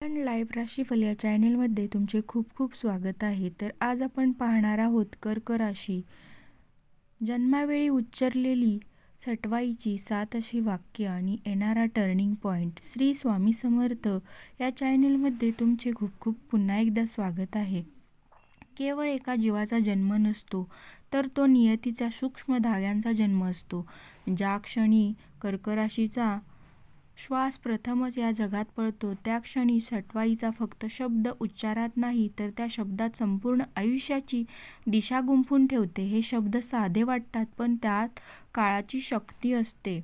पण लाईव्ह राशीफल या चॅनेलमध्ये तुमचे खूप खूप स्वागत आहे. तर आज आपण पाहणार आहोत कर्क राशी. जन्मावेळी उच्चरलेली सटवाईची सात अशी वाक्य आणि येणारा टर्निंग पॉईंट श्री स्वामी समर्थ या चॅनेलमध्ये तुमचे खूप खूप पुन्हा एकदा स्वागत आहे. केवळ एका जीवाचा जन्म नसतो तर तो नियतीचा सूक्ष्म धाग्यांचा जन्म असतो. ज्या क्षणी कर्कराशीचा श्वास प्रथमच या जगात पळतो. त्या क्षणी सटवाईचा फक्त शब्द उच्चारात नाही तर त्या शब्दात संपूर्ण आयुष्याची दिशा गुंफून ठेवते. हे शब्द साधे वाटतात पण त्यात काळाची शक्ती असते.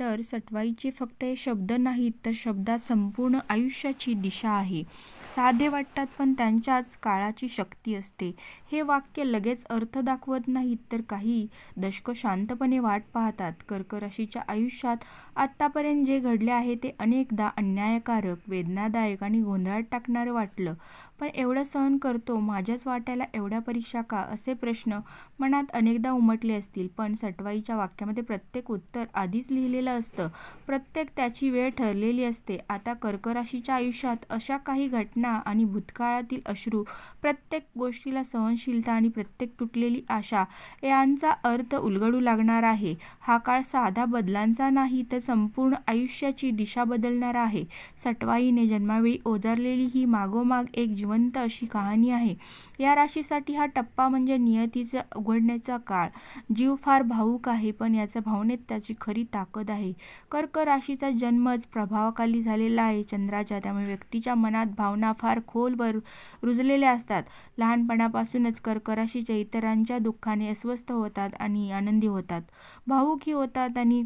तर सटवाईचे फक्त हे शब्द नाहीत तर शब्दात संपूर्ण आयुष्याची दिशा आहे. साधे वाटतात पण त्यांच्याच काळाची शक्ती असते. हे वाक्य लगेच अर्थ दाखवत नाहीत तर काही दशक शांतपणे वाट पाहतात. कर्कराशीच्या आयुष्यात आत्तापर्यंत जे घडले आहे ते अनेकदा अन्यायकारक वेदनादायक आणि गोंधळात टाकणारं वाटलं. पण एवढं सहन करतो माझ्याच वाट्याला एवढ्या परीक्षा का? असे प्रश्न मनात अनेकदा उमटले असतील. पण सटवाईच्या वाक्यामध्ये प्रत्येक उत्तर आधीच लिहिलेलं असतं. प्रत्येक त्याची वेळ ठरलेली असते. आता कर्कराशीच्या आयुष्यात अशा काही घटना आणि भूतकाळातील अश्रू प्रत्येक गोष्टीला सहनशीलता आणि प्रत्येक तुटलेली आशा यांचा अर्थ उलगडू लागणार आहे. हा काळ साधा बदलांचा नाही तर संपूर्ण आयुष्याची दिशा बदलणार आहे. सटवाईने जन्मावेळी ओजारलेली ही मागोमाग एक जिवंत अशी कहाणी आहे. या राशीसाठी हा टप्पा म्हणजे नियतीचा उघडण्याचा काळ. जीव फार भावूक आहे पण याचा भावनेत त्याची खरी ताकद आहे. कर्क राशीचा जन्मच प्रभावाखाली झालेला आहे. चंद्राच्या त्यामुळे व्यक्तीच्या मनात भावना फार खोलवर रुजलेल्या असतात. लहानपणापासूनच कर्क राशीच्या इतरांच्या दुःखाने अस्वस्थ होतात आणि आनंदी होतात. भावुकही होतात आणि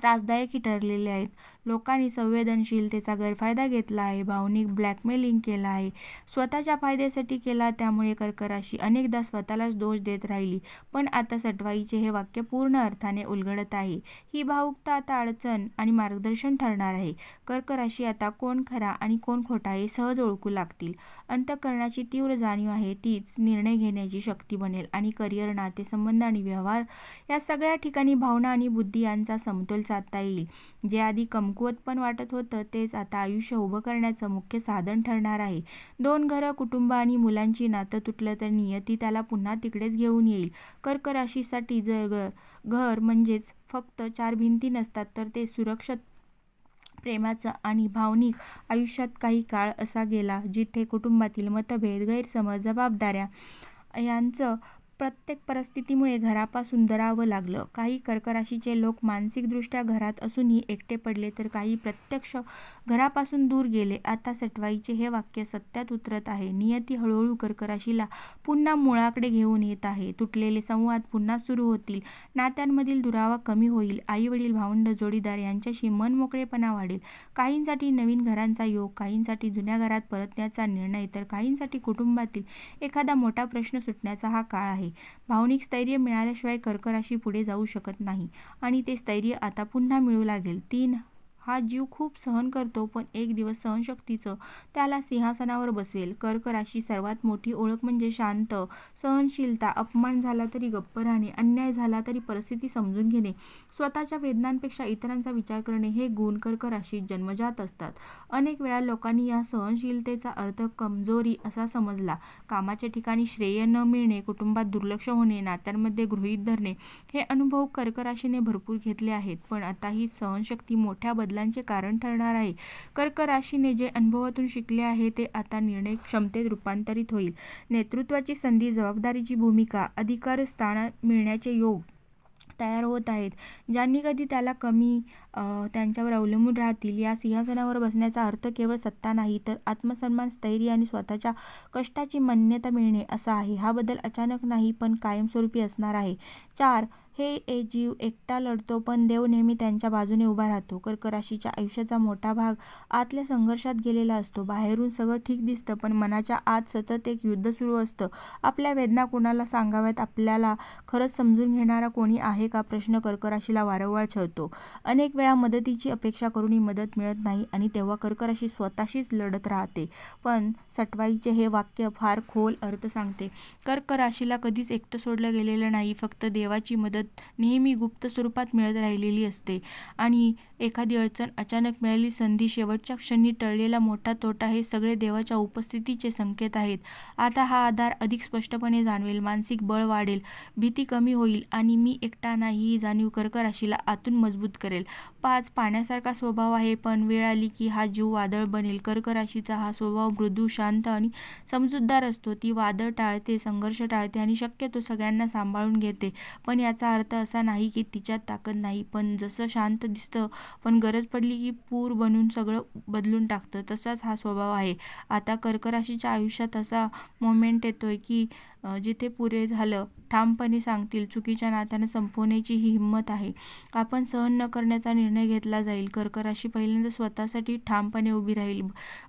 त्रासदायकही ठरलेले आहेत. लोकांनी संवेदनशीलतेचा गैरफायदा घेतला आहे भावनिक ब्लॅकमेलिंग केला आहे. स्वतःच्या फायद्यासाठी केला त्यामुळे कर्कराशी अनेकदा स्वतःलाच दोष देत राहिली. पण आता सटवाईचे हे वाक्य पूर्ण अर्थाने उलगडत आहे. ही भावुकता आता अडचण आणि मार्गदर्शन ठरणार आहे. कर्कराशी आता कोण खरा आणि कोण खोटा हे सहज ओळखू लागतील. अंतःकरणाची तीव्र जाणीव आहे तीच निर्णय घेण्याची शक्ती बनेल आणि करिअर नातेसंबंध आणि व्यवहार या सगळ्या ठिकाणी भावना आणि बुद्धी यांचा समतोल साधता येईल. जे आधी कमकुवत पण वाटत होतं तेच आता आयुष्य उभं करण्याचं मुख्य साधन ठरणार आहे. दोन घरं कुटुंब आणि मुलांची नातं तुटलं तर नियती त्याला पुन्हा तिकडेच घेऊन येईल. कर्क राशीसाठी जर घर म्हणजेच फक्त चार भिंती नसतात तर ते सुरक्षित प्रेमाचं आणि भावनिक आयुष्यात काही काळ असा गेला जिथे कुटुंबातील मतभेद गैरसमज जबाबदाऱ्या यांचं प्रत्येक परिस्थितीमुळे घरापासून दरावं लागलं. काही कर्क राशीचे लोक मानसिकदृष्ट्या घरात असूनही एकटे पडले तर काही प्रत्यक्ष घरापासून दूर गेले. आता सटवाईचे हे वाक्य सत्यात उतरत आहे. नियती हळूहळू कर्कराशीला पुन्हा मुळाकडे घेऊन येत आहे. तुटलेले संवाद पुन्हा सुरू होतील. नात्यांमधील दुरावा कमी होईल. आईवडील भावंड जोडीदार यांच्याशी मन मोकळेपणा वाढेल. काहींसाठी नवीन घरांचा योग काहींसाठी जुन्या घरात परतण्याचा निर्णय तर काहींसाठी कुटुंबातील एखादा मोठा प्रश्न सुटण्याचा हा काळ आहे. भावनिक स्थैर्य मिळाल्याशिवाय कर्क राशी पुढे जाऊ शकत नाही. आणि ते स्थैर्य आता पुन्हा मिळू लागेल. तीन हा जीव खूप सहन करतो पण एक दिवस सहनशक्तीचं त्याला सिंहासनावर बसवेल. कर्क राशी सर्वात मोठी ओळख म्हणजे शांत सहनशीलता अपमान झाला तरी गप्प राहणे अन्याय झाला तरी परिस्थिती समजून घेणे. स्वतःच्या वेदनांपेक्षा इतरांचा विचार करणे हे गुण कर्क राशीत जन्मजात असतात. अनेक वेळा लोकांनी या सहनशीलतेचा अर्थ कमजोरी असा समजला. कामाच्या ठिकाणी श्रेय न मिळणे कुटुंबात दुर्लक्ष होणे नात्यांमध्ये गृहीत धरणे हे अनुभव कर्क राशीने भरपूर घेतले आहेत. पण आता ही सहनशक्ती मोठ्या बदलांचे कारण ठरणार आहे. कर्क राशीने जे अनुभवातून शिकले आहे ते आता निर्णय क्षमतेत रूपांतरित होईल. नेतृत्वाची संधी जबाबदारीची भूमिका अधिकार स्थान मिळण्याचे योग तयार होत आहेत. ज्यांनी कधी त्याला कमी त्यांच्यावर अवलंबून राहतील या सिंहासनावर बसण्याचा अर्थ केवळ सत्ता नाही तर आत्मसन्मान स्थैर्य आणि स्वतःच्या कष्टाची मान्यता मिळणे असा आहे. हा बदल अचानक नाही पण कायमस्वरूपी असणार आहे. चार हे ए जीव एकटा लढतो पण देव नेहमी त्यांच्या बाजूने उभा राहतो. कर्क राशीच्या आयुष्याचा मोठा भाग आतल्या संघर्षात गेलेला असतो. बाहेरून सगळं ठीक दिसतं पण मनाच्या आत सतत एक युद्ध सुरू असतं. आपल्या वेदना कोणाला सांगाव्यात आपल्याला खरंच समजून घेणारा कोणी आहे का? प्रश्न कर्क राशीला वारंवार छळतो. अनेक वेळा मदतीची अपेक्षा करूनही मदत मिळत नाही आणि तेव्हा कर्क राशी स्वतःशीच लढत राहते. पण सटवाईचे हे वाक्य फार खोल अर्थ सांगते. कर्क राशीला कधीच एकटं सोडलं गेलेलं नाही फक्त देवाची मदत मदत नेहमी गुप्त स्वरूपात मिळत राहिलेली असते. आणि एखादी अडचण अचानक मिळालेली संधी शेवटच्या क्षणी टळलेला मोठा तोटा हे सगळे देवाच्या उपस्थितीचे संकेत आहेत. आता हा आधार अधिक स्पष्टपणे जाणवेल मानसिक बळ वाढेल भीती कमी होईल आणि मी एकटा नाही ही जाणीव कर्क राशीला आतून मजबूत करेल. पाच पाण्यासारखा स्वभाव आहे पण वेळ आली की हा जीव वादळ बनेल. कर्क राशीचा हा स्वभाव मृदू शांत आणि समजूतदार असतो. ती वादळ टाळते संघर्ष टाळते आणि शक्यतो सगळ्यांना सांभाळून घेते. पण याचा अर्थ असा नाही की तिच्यात ताकद नाही. पण जसं शांत दिसतं पण गरज पडली की पूर बनून सगळं बदलून टाकतं तसाच हा स्वभाव आहे. आता कर्क राशीच्या आयुष्यात असा मोमेंट येतोय की जिथे पुरे झालं ठामपणे सांगतील चुकीच्या नात्यानं संपवण्याची ही हिंमत आहे. आपण सहन न करण्याचा निर्णय घेतला जाईल. कर्क राशी पहिल्यांदा स्वतःसाठी ठामपणे उभी राहील.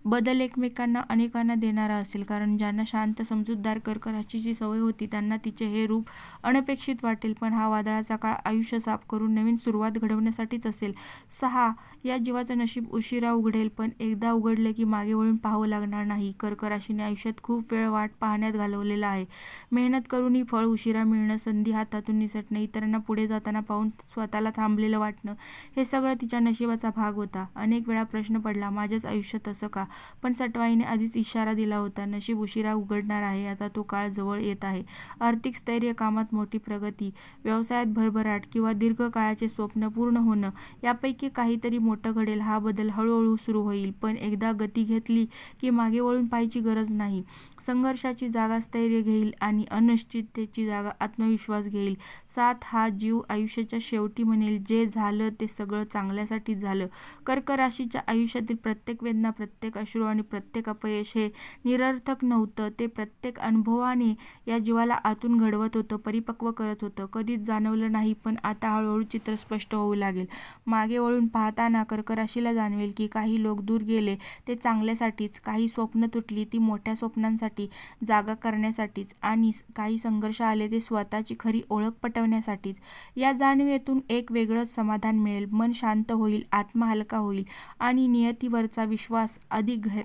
बदल एकमेकांना अनेकांना देणारा असेल कारण ज्यांना शांत समजूतदार कर्क राशीची सवय होती त्यांना तिचे हे रूप अनपेक्षित वाटेल. पण हा वादळाचा काळ आयुष्य साफ करून नवीन सुरुवात घडवण्यासाठीच असेल. सहा या जीवाचं नशीब उशिरा उघडेल पण एकदा उघडलं की मागे वळून पाहावं लागणार नाही. कर्क राशीने आयुष्यात खूप वेळ वाट पाहण्यात घालवलेला आहे. मेहनत करूनही फळ उशिरा मिळणं संधी हातातून निसटणं इतरांना पुढे जाताना पाहून स्वतःला थांबलेलं वाटणं हे सगळं तिच्या नशिबाचा भाग होता. अनेक वेळा प्रश्न पडला माझ्याच आयुष्य तसं का? पण सटवाईने आधीच इशारा दिला होता नशीब उशिरा उघडणार आहे आता तो काळ जवळ येत आहे. आर्थिक स्थैर्य कामात मोठी प्रगती व्यवसायात भरभराट किंवा दीर्घकाळाचे स्वप्न पूर्ण होणं यापैकी काहीतरी मोठं घडेल हा बदल हळूहळू सुरू होईल. पण एकदा गती घेतली की मागे वळून पाहायची गरज नाही. संघर्षाची जागा स्थैर्य घेईल आणि अनिश्चिततेची जागा आत्मविश्वास घेईल. सात हा जीव आयुष्याच्या शेवटी म्हणेल. जे झालं ते सगळं चांगल्यासाठी झालं. कर्क राशीच्या आयुष्यातील प्रत्येक वेदना प्रत्येक अश्रू आणि प्रत्येक अपयश हे निरर्थक नव्हतं. ते प्रत्येक अनुभवाने या जीवाला आतून घडवत होतं परिपक्व करत होतं. कधीच जाणवलं नाही पण आता हळूहळू चित्र स्पष्ट होऊ लागेल. मागे वळून पाहताना कर्क राशीला जाणवेल की काही लोक दूर गेले ते चांगल्यासाठीच. काही स्वप्न तुटली ती मोठ्या स्वप्नांसाठी जागा करण्यासाठीच. आणि काही संघर्ष आले ते स्वतःची खरी ओळख पटवण्यासाठीच या जाणीवेतून एक वेगळंच समाधान मिळेल. मन शांत होईल आत्मा हलका होईल आणि नियतीवरचा विश्वास अधिक घर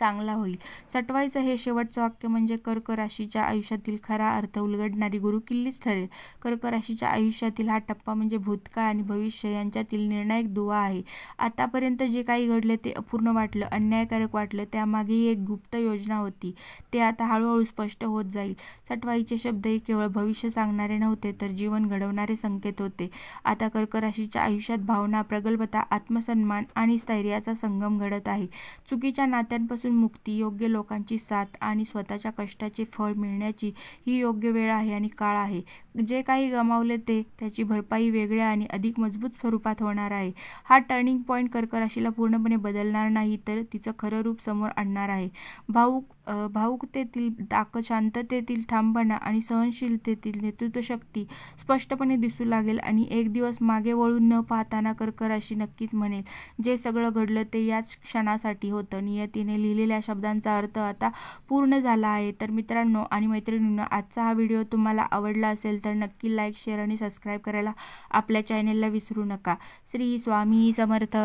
चांगला होईल. सटवायचं हे शेवटचं वाक्य म्हणजे कर्क राशीच्या आयुष्यातील खरा अर्थ उलगडणारी गुरुकिल्लीच ठरेल. कर्क राशीच्या आयुष्यातील हा टप्पा म्हणजे भूतकाळ आणि भविष्य यांच्यातील निर्णायक दुवा आहे. आतापर्यंत जे काही घडले ते अपूर्ण वाटलं अन्यायकारक वाटलं त्यामागेही एक गुप्त योजना होती. ते आता हळूहळू स्पष्ट होत जाईल. सटवाईचे शब्द हे केवळ भविष्य सांगणारे नव्हते तर जीवन घडवणारे संकेत होते. आता कर्क राशीच्या आयुष्यात भावना प्रगल्भता आत्मसन्मान आणि स्थैर्याचा संगम घडत आहे. चुकीच्या नात्यांपासून मुक्ती योग्य लोकांची साथ आणि स्वतःच्या कष्टाचे फळ मिळण्याची ही योग्य वेळ आहे आणि काळ आहे. जे काही गमावले ते त्याची भरपाई वेगळ्या आणि अधिक मजबूत स्वरूपात होणार आहे. हा टर्निंग पॉईंट कर्क राशीला पूर्णपणे बदलणार नाही तर तिचं खरं रूप समोर आणणार आहे. भाऊक भावुकतेतील ताकद शांततेतील ठामपणा आणि सहनशीलतेतील नेतृत्वशक्ती स्पष्टपणे दिसू लागेल आणि एक दिवस मागे वळून न पाहताना कर्कराशी नक्कीच म्हणेल. जे सगळं घडलं ते याच क्षणासाठी होतं. नियतीने लिहिलेल्या शब्दांचा अर्थ आता पूर्ण झाला आहे. तर मित्रांनो आणि मैत्रिणींनो आजचा हा व्हिडिओ तुम्हाला आवडला असेल तर नक्की लाईक शेअर आणि सबस्क्राईब करायला आपल्या चॅनेलला विसरू नका. श्री स्वामी समर्थ.